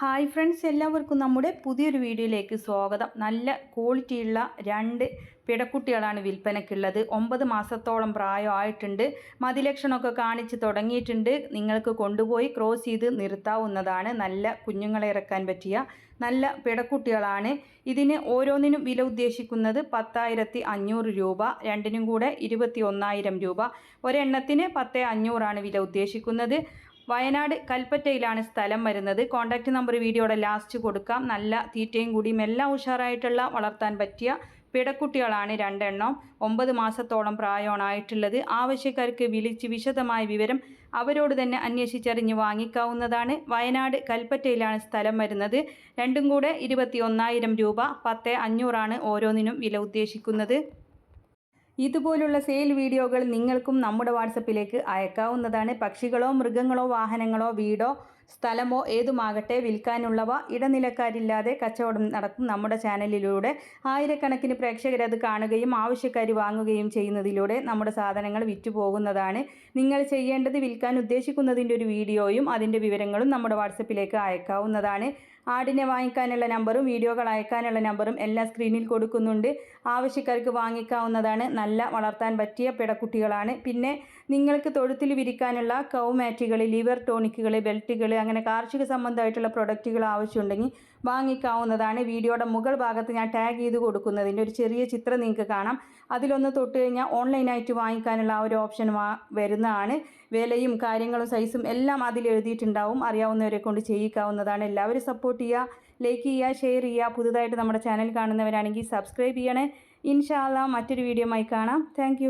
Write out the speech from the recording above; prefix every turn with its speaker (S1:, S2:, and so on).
S1: Hi friends എല്ലാവർക്കും നമ്മുടെ പുതിയൊരു വീഡിയോയിലേക്ക് സ്വാഗതം. നല്ല ക്വാളിറ്റിയുള്ള രണ്ട് പിടക്കുട്ടികളാണ് വിൽപ്പനയ്ക്കുള്ളത്. ഒമ്പത് മാസത്തോളം പ്രായമായിട്ടുണ്ട് മതിലക്ഷണമൊക്കെ കാണിച്ച് തുടങ്ങിയിട്ടുണ്ട്. നിങ്ങൾക്ക് കൊണ്ടുപോയി ക്രോസ് ചെയ്ത് നിർത്താവുന്നതാണ്. നല്ല കുഞ്ഞുങ്ങളെ ഇറക്കാൻ പറ്റിയ നല്ല പിടക്കുട്ടികളാണ്. ഇതിന് ഓരോന്നിനും വില ഉദ്ദേശിക്കുന്നത് പത്തായിരത്തി അഞ്ഞൂറ് രൂപ രണ്ടിനും കൂടെ ഇരുപത്തി ഒന്നായിരം രൂപ. ഒരെണ്ണത്തിന് പത്ത് അഞ്ഞൂറാണ് വില ഉദ്ദേശിക്കുന്നത്. വയനാട് കൽപ്പറ്റയിലാണ് സ്ഥലം വരുന്നത്. കോൺടാക്റ്റ് നമ്പർ വീഡിയോയുടെ ലാസ്റ്റ് കൊടുക്കാം. നല്ല തീറ്റയും കൂടിയും എല്ലാം ഉഷാറായിട്ടുള്ള വളർത്താൻ പറ്റിയ പിടക്കുട്ടികളാണ് രണ്ടെണ്ണം. ഒമ്പത് മാസത്തോളം പ്രായമാണായിട്ടുള്ളത് ആവശ്യക്കാർക്ക് വിളിച്ച് വിശദമായ വിവരം അവരോട് തന്നെ അന്വേഷിച്ചറിഞ്ഞ് വാങ്ങിക്കാവുന്നതാണ്. വയനാട് കൽപ്പറ്റയിലാണ് സ്ഥലം വരുന്നത്. രണ്ടും കൂടെ ഇരുപത്തി രൂപ പത്ത് അഞ്ഞൂറാണ് ഓരോന്നിനും വില ഉദ്ദേശിക്കുന്നത്. ഇതുപോലുള്ള സെയിൽ വീഡിയോകൾ നിങ്ങൾക്കും നമ്മുടെ വാട്സപ്പിലേക്ക് അയക്കാവുന്നതാണ്. പക്ഷികളോ മൃഗങ്ങളോ വാഹനങ്ങളോ വീടോ സ്ഥലമോ ഏതുമാകട്ടെ വിൽക്കാനുള്ളവ ഇടനിലക്കാരില്ലാതെ കച്ചവടം നടക്കും നമ്മുടെ ചാനലിലൂടെ. ആയിരക്കണക്കിന് പ്രേക്ഷകർ അത് കാണുകയും ആവശ്യക്കാർ വാങ്ങുകയും ചെയ്യുന്നതിലൂടെ നമ്മുടെ സാധനങ്ങൾ വിറ്റുപോകുന്നതാണ്. നിങ്ങൾ ചെയ്യേണ്ടത് വിൽക്കാൻ ഉദ്ദേശിക്കുന്നതിന്റെ ഒരു വീഡിയോയും അതിന്റെ വിവരങ്ങളും നമ്മുടെ വാട്സപ്പിലേക്ക് അയക്കാവുന്നതാണ്. ആടിനെ വാങ്ങിക്കാനുള്ള നമ്പറും വീഡിയോകൾ അയക്കാനുള്ള നമ്പറും എല്ലാം സ്ക്രീനിൽ കൊടുക്കുന്നുണ്ട്. ആവശ്യക്കാർക്ക് വാങ്ങിക്കാവുന്നതാണ്. നല്ല വളർത്താൻ പറ്റിയ പിടക്കുട്ടികളാണ്. പിന്നെ നിങ്ങൾക്ക് തൊഴുത്തിൽ വിരിക്കാനുള്ള കൗമാറ്റുകൾ ലിവർ ടോണിക്കുകൾ ബെൽറ്റുകൾ അങ്ങനെ കാർഷിക സംബന്ധമായിട്ടുള്ള പ്രൊഡക്റ്റുകൾ ആവശ്യമുണ്ടെങ്കിൽ വാങ്ങിക്കാവുന്നതാണ്. വീഡിയോയുടെ മുകൾ ഭാഗത്ത് ഞാൻ ടാഗ് ചെയ്ത് കൊടുക്കുന്നതിന്റെ ഒരു ചെറിയ ചിത്രം നിങ്ങൾക്ക് കാണാം. അതിലൊന്ന് തൊട്ട് കഴിഞ്ഞാൽ ഓൺലൈനായിട്ട് വാങ്ങിക്കാനുള്ള ആ ഒരു ഓപ്ഷൻ വരുന്നതാണ്. വിലയും കാര്യങ്ങളും സൈസും എല്ലാം അതിൽ എഴുതിയിട്ടുണ്ടാവും. അറിയാവുന്നവരെ കൊണ്ട് ചെയ്യിക്കാവുന്നതാണ്. എല്ലാവരും സപ്പോർട്ട് ചെയ്യുക ലൈക്ക് ചെയ്യുക ഷെയർ ചെയ്യുക. പുതുതായിട്ട് നമ്മുടെ ചാനൽ കാണുന്നവരാണെങ്കിൽ സബ്സ്ക്രൈബ് ചെയ്യണേ. ഇൻഷാല്ല മറ്റൊരു വീഡിയോ ആയി കാണാം. താങ്ക്